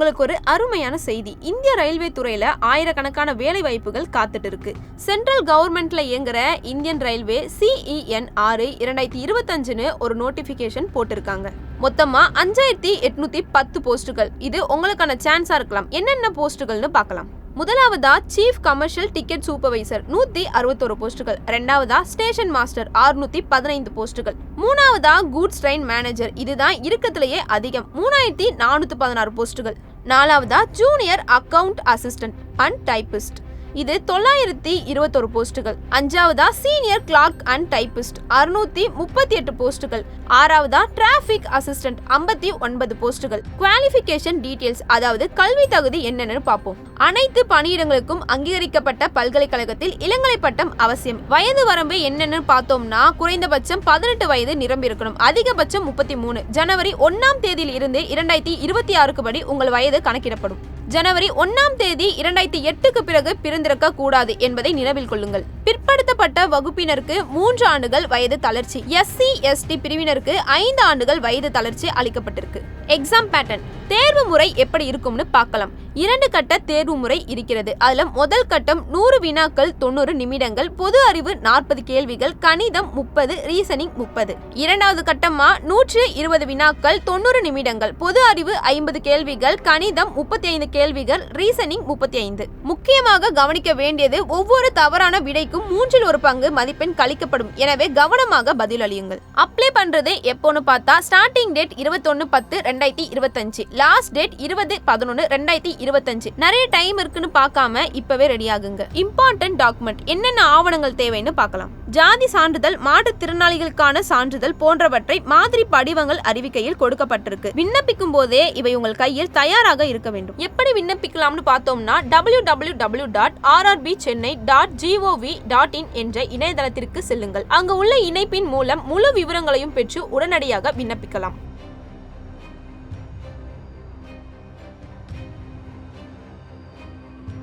உங்களுக்கு ஒரு அருமையான செய்தி. இந்திய ரயில்வே துறையில ஆயிரக்கணக்கான வேலை வாய்ப்புகள் காத்துட்டு இருக்கு சென்ட்ரல் கவர்மெண்ட்ல இயங்குற இந்தியன் ரயில்வே சிஇஎன் ஆறு இரண்டாயிரத்தி இருபத்தஞ்சுன்னு ஒரு நோட்டிபிகேஷன் போட்டிருக்காங்க. மொத்தமா அஞ்சாயிரத்தி எட்நூத்தி பத்து போஸ்டுகள் இது உங்களுக்கான சான்ஸா இருக்கலாம். என்னென்ன போஸ்டுகள்னு பார்க்கலாம். முதலாவதா சீஃப் கமர்ஷியல் டிக்கெட் சூப்பர்வைசர் நூத்தி அறுபத்தோரு போஸ்டுகள் ரெண்டாவதா ஸ்டேஷன் மாஸ்டர் ஆறுநூத்தி பதினைந்து போஸ்டுகள் மூணாவதா கூட்ஸ் ட்ரெயின் மேனேஜர் இதுதான் இருக்கத்திலேயே அதிகம். மூணாயிரத்தி நானூத்தி பதினாறு போஸ்டுகள் நாலாவதா junior account assistant and typist இது தொள்ளாயிரத்தி இருபத்தொரு போஸ்டுகள் அஞ்சாவதா சீனியர் கிளார்க் அண்ட் டைபிஸ்ட் அறுநூத்தி முப்பத்தி எட்டு போஸ்டுகள் ஆறாவதா டிராபிக் அசிஸ்டன்ட் ஐம்பத்தி ஒன்பது போஸ்டுகள் குவாலிஃபிகேஷன் டீடைல்ஸ் அதாவது கல்வி தகுதி என்னன்னு பார்ப்போம். அனைத்து பணியிடங்களுக்கும் அங்கீகரிக்கப்பட்ட பல்கலைக்கழகத்தில் இளங்கலை பட்டம் அவசியம். வயது வரம்பு என்னன்னு பார்த்தோம்னா குறைந்தபட்சம் பதினெட்டு வயது நிரம்பியிருக்கணும் அதிகபட்சம் முப்பத்தி மூணு. ஜனவரி ஒன்னாம் தேதியில் இருந்து இரண்டாயிரத்தி இருபத்தி ஆறுக்கு படி உங்கள் வயது கணக்கிடப்படும். ஜனவரி ஒன்னாம் தேதி இரண்டாயிரத்தி எட்டுக்கு பிறகு பிறந்திருக்க கூடாது என்பதை நினைவில் கொள்ளுங்கள். பிற்படுத்தப்பட்ட வகுப்பினருக்கு மூன்று ஆண்டுகள் வயது தளர்ச்சி. எஸ்சி எஸ்டி பிரிவினருக்கு ஐந்து ஆண்டுகள் வயது தளர்ச்சி அளிக்கப்பட்டிருக்கு. எக்ஸாம் பேட்டர்ன் தேர்வு முறை எப்படி இருக்கும்னு பார்க்கலாம். இரண்டு கட்ட தேர்வு முறை இருக்கிறது. அதுல முதல் கட்டம் நூறு வினாக்கள் தொண்ணூறு நிமிடங்கள் பொது அறிவு நாற்பது கேள்விகள் கணிதம் முப்பது ரீசனிங் முப்பது. இரண்டாவது கட்டமா நூற்று இருபது வினாக்கள் தொண்ணூறு நிமிடங்கள் பொது அறிவு ஐம்பது கேள்விகள் கணிதம் முப்பத்தி ஐந்து கேள்விகள் ரீசனிங் முப்பத்தி ஐந்து முக்கியமாக கவனிக்க வேண்டியது ஒவ்வொரு தவறான விடைக்கும் மூன்றில் ஒரு பங்கு மதிப்பெண் கழிக்கப்படும். எனவே கவனமாக பதில் அளியுங்கள். அப்ளை பண்றது எப்போன்னு பார்த்தா ஸ்டார்டிங் டேட் இருபத்தொன்னு பத்து ரெண்டாயிரத்தி இருபத்தஞ்சு. லாஸ்ட் டேட் இருபது பதினொன்று ரெண்டாயிரத்தி இருபத்தஞ்சு. நிறைய டைம் இருக்குன்னு பார்க்காம இப்பவே ரெடி ஆகுங்க. இம்பார்ட்டன்ட் டாக்குமெண்ட் என்னென்ன ஆவணங்கள் தேவைன்னு பார்க்கலாம். ஜாதி சான்றிதழ் மாற்றுத்திறனாளிகளுக்கான சான்றிதழ் போன்றவற்றை மாதிரி படிவங்கள் அறிவிக்கையில் கொடுக்கப்பட்டிருக்கு. விண்ணப்பிக்கும் போதே இவை உங்கள் கையில் தயாராக இருக்க வேண்டும். எப்படி விண்ணப்பிக்கலாம்னு பார்த்தோம்னா W W W dot RRB Chennai dot G O V dot in என்ற இணையதளத்திற்கு செல்லுங்கள். அங்கு உள்ள இணைப்பின் மூலம் முழு விவரங்களையும் பெற்று உடனடியாக விண்ணப்பிக்கலாம்.